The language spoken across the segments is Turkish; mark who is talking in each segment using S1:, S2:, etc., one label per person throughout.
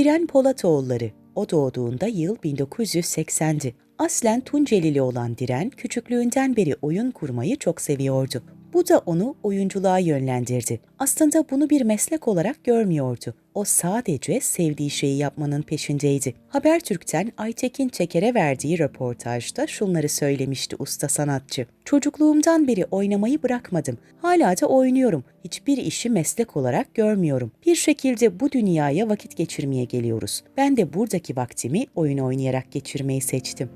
S1: Diren Polatoğulları. O doğduğunda yıl 1980'di. Aslen Tuncelili olan Diren, küçüklüğünden beri oyun kurmayı çok seviyordu. Bu da onu oyunculuğa yönlendirdi. Aslında bunu bir meslek olarak görmüyordu. O sadece sevdiği şeyi yapmanın peşindeydi. Habertürk'ten Aytekin Çeker'e verdiği röportajda şunları söylemişti usta sanatçı. Çocukluğumdan beri oynamayı bırakmadım. Hala da oynuyorum. Hiçbir işi meslek olarak görmüyorum. Bir şekilde bu dünyaya vakit geçirmeye geliyoruz. Ben de buradaki vaktimi oyun oynayarak geçirmeyi seçtim.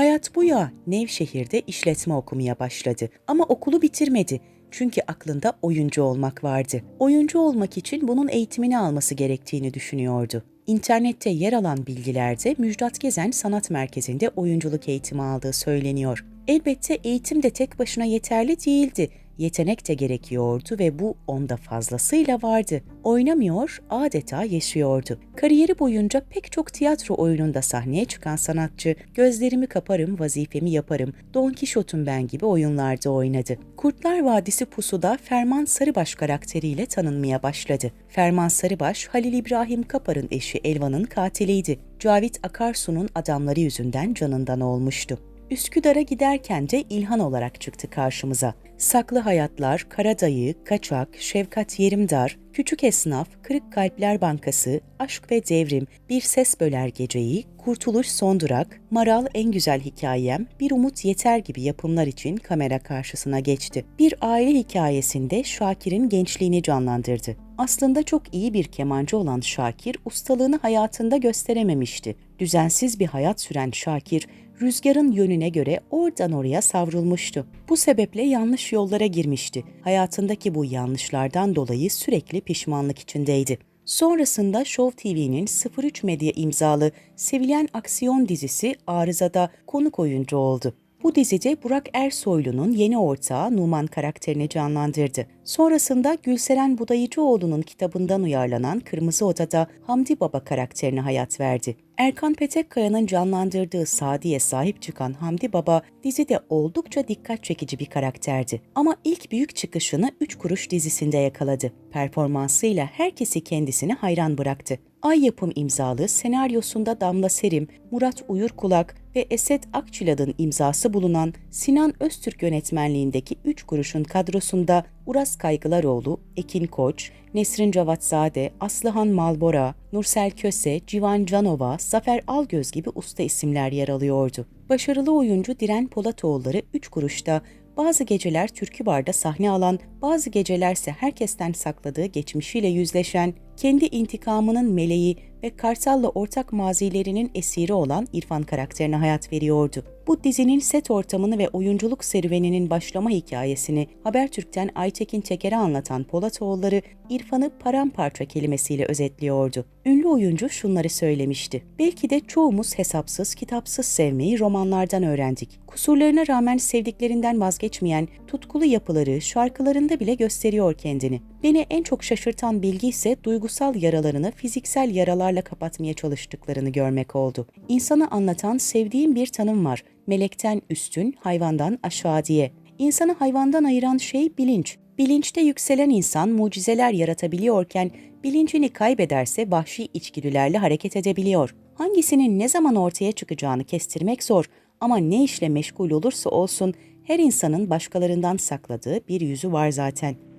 S1: Hayat bu ya Nevşehir'de işletme okumaya başladı ama okulu bitirmedi. Çünkü aklında oyuncu olmak vardı. Oyuncu olmak için bunun eğitimini alması gerektiğini düşünüyordu. İnternette yer alan bilgilerde Müjdat Gezen Sanat Merkezi'nde oyunculuk eğitimi aldığı söyleniyor. Elbette eğitim de tek başına yeterli değildi yetenek de gerekiyordu ve bu onda fazlasıyla vardı. Oynamıyor, adeta yaşıyordu. Kariyeri boyunca pek çok tiyatro oyununda sahneye çıkan sanatçı, Gözlerimi Kaparım, Vazifemi Yaparım, Don Kişot'un ben gibi oyunlarda oynadı. Kurtlar Vadisi Pusu'da Ferman Sarıbaş karakteriyle tanınmaya başladı. Ferman Sarıbaş, Halil İbrahim Kapar'ın eşi Elvan'ın katiliydi. Cavit Akarsu'nun adamları yüzünden canından olmuştu. Üsküdar'a giderken de İlhan olarak çıktı karşımıza. Saklı Hayatlar, Karadayı, Kaçak, Şefkat Yerimdar, Küçük Esnaf, Kırık Kalpler Bankası, Aşk ve Devrim, Bir Ses Böler Geceyi, Kurtuluş Son Durak, Maral En Güzel Hikayem, Bir Umut Yeter gibi yapımlar için kamera karşısına geçti. Bir aile hikayesinde Şakir'in gençliğini canlandırdı. Aslında çok iyi bir kemancı olan Şakir, ustalığını hayatında gösterememişti. Düzensiz bir hayat süren Şakir, rüzgarın yönüne göre oradan oraya savrulmuştu. Bu sebeple yanlış yollara girmişti. Hayatındaki bu yanlışlardan dolayı sürekli pişmanlık içindeydi. Sonrasında Show TV'nin 03 Medya imzalı sevilen aksiyon dizisi Arıza'da konuk oyuncu oldu. Bu dizide Burak Ersoylu'nun yeni ortağı Numan karakterini canlandırdı. Sonrasında Gülseren Budayıcıoğlu'nun kitabından uyarlanan Kırmızı Oda'da Hamdi Baba karakterine hayat verdi. Erkan Petekkaya'nın canlandırdığı Sadi'ye sahip çıkan Hamdi Baba dizide oldukça dikkat çekici bir karakterdi. Ama ilk büyük çıkışını Üç Kuruş dizisinde yakaladı. Performansıyla herkesi kendisine hayran bıraktı. Ay Yapım imzalı senaryosunda Damla Serim, Murat Uyurkulak ve Esed Akçılad'ın imzası bulunan Sinan Öztürk yönetmenliğindeki Üç Kuruş'un kadrosunda Uras Kaygılaroğlu, Ekin Koç, Nesrin Cavatzade, Aslıhan Malbora, Nursel Köse, Civan Canova, Zafer Algöz gibi usta isimler yer alıyordu. Başarılı oyuncu Diren Polatoğulları Üç Kuruş'ta bazı geceler türkü barda sahne alan, bazı gecelerse herkesten sakladığı geçmişiyle yüzleşen, kendi intikamının meleği ve Kartal'la ortak mazilerinin esiri olan İrfan karakterine hayat veriyordu. Bu dizinin set ortamını ve oyunculuk serüveninin başlama hikayesini Habertürk'ten Aytekin Teker'e anlatan Polatoğulları İrfan'ı paramparça kelimesiyle özetliyordu. Ünlü oyuncu şunları söylemişti. Belki de çoğumuz hesapsız, kitapsız sevmeyi romanlardan öğrendik. Kusurlarına rağmen sevdiklerinden vazgeçmeyen tutkulu yapıları şarkılarında bile gösteriyor kendini. Beni en çok şaşırtan bilgi ise duygusal yaralarını fiziksel yaralarla kapatmaya çalıştıklarını görmek oldu. İnsanı anlatan sevdiğim bir tanım var. Melekten üstün, hayvandan aşağı diye. İnsanı hayvandan ayıran şey bilinç. Bilinçte yükselen insan mucizeler yaratabiliyorken bilincini kaybederse vahşi içgüdülerle hareket edebiliyor. Hangisinin ne zaman ortaya çıkacağını kestirmek zor ama ne işle meşgul olursa olsun her insanın başkalarından sakladığı bir yüzü var zaten.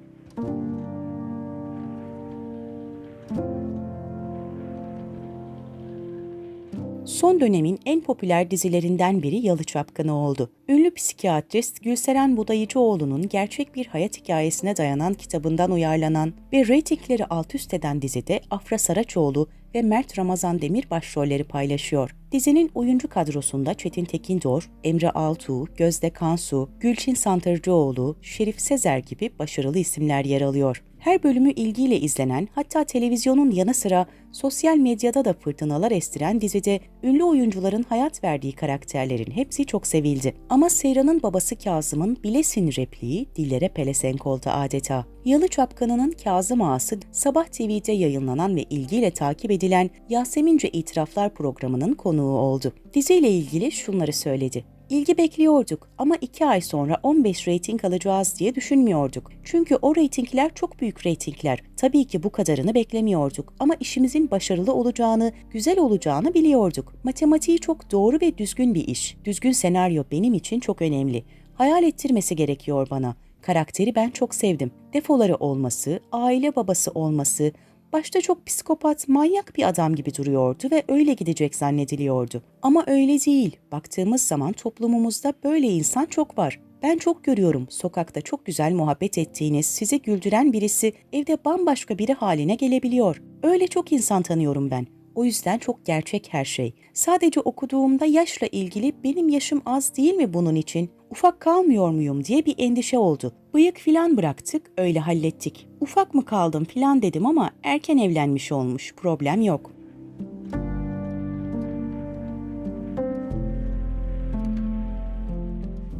S1: Son dönemin en popüler dizilerinden biri Yalı Çapkını oldu. Ünlü psikiyatrist Gülseren Budayıcıoğlu'nun gerçek bir hayat hikayesine dayanan kitabından uyarlanan ve reytingleri alt üst eden dizide Afra Saraçoğlu ve Mert Ramazan Demir başrolleri paylaşıyor. Dizinin oyuncu kadrosunda Çetin Tekindor, Emre Altuğ, Gözde Kansu, Gülçin Santırcıoğlu, Şerif Sezer gibi başarılı isimler yer alıyor. Her bölümü ilgiyle izlenen, hatta televizyonun yanı sıra sosyal medyada da fırtınalar estiren dizide ünlü oyuncuların hayat verdiği karakterlerin hepsi çok sevildi. Ama Seyran'ın babası Kazım'ın bilesin repliği dillere pelesenk oldu adeta. Yalı Çapkanı'nın Kazım Ağası Sabah TV'de yayınlanan ve ilgiyle takip edilen Yasemince İtiraflar programının konuğu oldu. Diziyle ilgili şunları söyledi. İlgi bekliyorduk ama 2 ay sonra 15 reyting alacağız diye düşünmüyorduk. Çünkü o reytingler çok büyük reytingler. Tabii ki bu kadarını beklemiyorduk ama işimizin başarılı olacağını, güzel olacağını biliyorduk. Matematiği çok doğru ve düzgün bir iş. Düzgün senaryo benim için çok önemli. Hayal ettirmesi gerekiyor bana. Karakteri ben çok sevdim. Defoları olması, aile babası olması, başta çok psikopat, manyak bir adam gibi duruyordu ve öyle gidecek zannediliyordu. Ama öyle değil. Baktığımız zaman toplumumuzda böyle insan çok var. Ben çok görüyorum. Sokakta çok güzel muhabbet ettiğiniz, sizi güldüren birisi evde bambaşka biri haline gelebiliyor. Öyle çok insan tanıyorum ben. O yüzden çok gerçek her şey. Sadece okuduğumda yaşla ilgili benim yaşım az değil mi bunun için? Ufak kalmıyor muyum diye bir endişe oldu. Bıyık filan bıraktık, öyle hallettik. Ufak mı kaldım filan dedim ama erken evlenmiş olmuş, problem yok.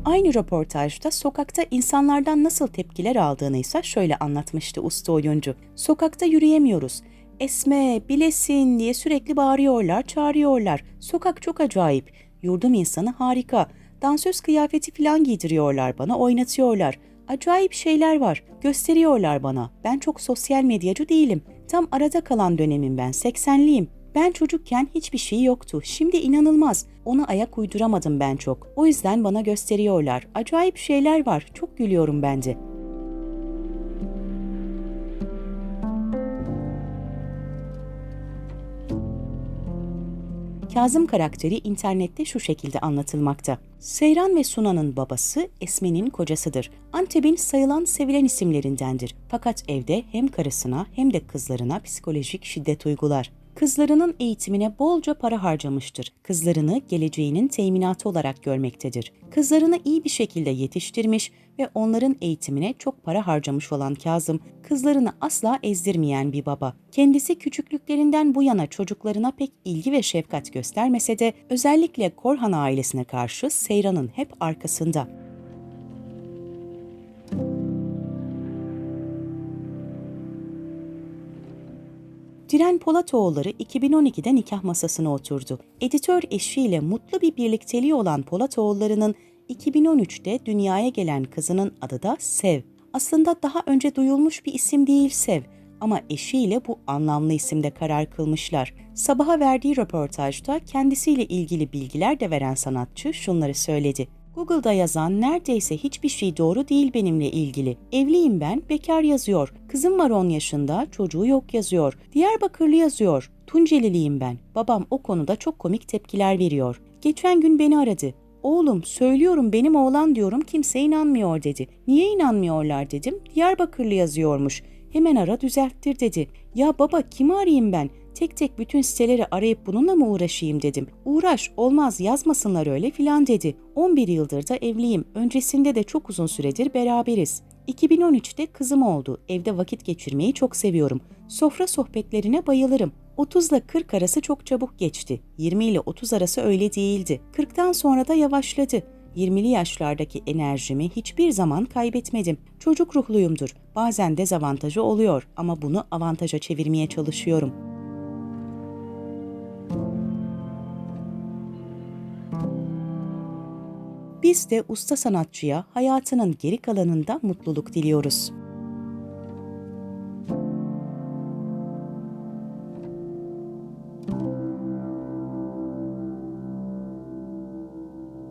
S1: Aynı röportajda sokakta insanlardan nasıl tepkiler aldığını ise şöyle anlatmıştı usta oyuncu. Sokakta yürüyemiyoruz. Esme, bilesin diye sürekli bağırıyorlar, çağırıyorlar. Sokak çok acayip. Yurdum insanı harika. Dansöz kıyafeti falan giydiriyorlar bana, oynatıyorlar. Acayip şeyler var. Gösteriyorlar bana. Ben çok sosyal medyacı değilim. Tam arada kalan dönemim ben. 80'liyim. Ben çocukken hiçbir şey yoktu. Şimdi inanılmaz. Ona ayak uyduramadım ben çok. O yüzden bana gösteriyorlar. Acayip şeyler var. Çok gülüyorum bence. Kazım karakteri internette şu şekilde anlatılmakta. Seyran ve Sunan'ın babası Esme'nin kocasıdır. Antep'in sayılan sevilen isimlerindendir. Fakat evde hem karısına hem de kızlarına psikolojik şiddet uygular. Kızlarının eğitimine bolca para harcamıştır. Kızlarını geleceğinin teminatı olarak görmektedir. Kızlarını iyi bir şekilde yetiştirmiş ve onların eğitimine çok para harcamış olan Kazım, kızlarını asla ezdirmeyen bir baba. Kendisi küçüklüklerinden bu yana çocuklarına pek ilgi ve şefkat göstermese de özellikle Korhan ailesine karşı Seyran'ın hep arkasında. Diren Polatoğulları 2012'de nikah masasına oturdu. Editör eşiyle mutlu bir birlikteliği olan Polatoğulları'nın 2013'te dünyaya gelen kızının adı da Sev. Aslında daha önce duyulmuş bir isim değil Sev ama eşiyle bu anlamlı isimde karar kılmışlar. Sabaha verdiği röportajda kendisiyle ilgili bilgiler de veren sanatçı şunları söyledi. Google'da yazan neredeyse hiçbir şey doğru değil benimle ilgili. Evliyim ben, bekar yazıyor. Kızım var 10 yaşında, çocuğu yok yazıyor. Diyarbakırlı yazıyor. Tunceliliyim ben. Babam o konuda çok komik tepkiler veriyor. Geçen gün beni aradı. Oğlum söylüyorum benim oğlan diyorum kimse inanmıyor dedi. Niye inanmıyorlar dedim. Diyarbakırlı yazıyormuş. Hemen ara düzelttir dedi. Ya baba kimi arayayım ben? Tek tek bütün siteleri arayıp bununla mı uğraşayım dedim. Uğraş olmaz yazmasınlar öyle filan dedi. 11 yıldır da evliyim. Öncesinde de çok uzun süredir beraberiz. 2013'te kızım oldu. Evde vakit geçirmeyi çok seviyorum. Sofra sohbetlerine bayılırım. 30 ile 40 arası çok çabuk geçti. 20 ile 30 arası öyle değildi. 40'tan sonra da yavaşladı. 20'li yaşlardaki enerjimi hiçbir zaman kaybetmedim. Çocuk ruhluyumdur. Bazen dezavantajı oluyor ama bunu avantaja çevirmeye çalışıyorum. Biz de usta sanatçıya hayatının geri kalanında mutluluk diliyoruz.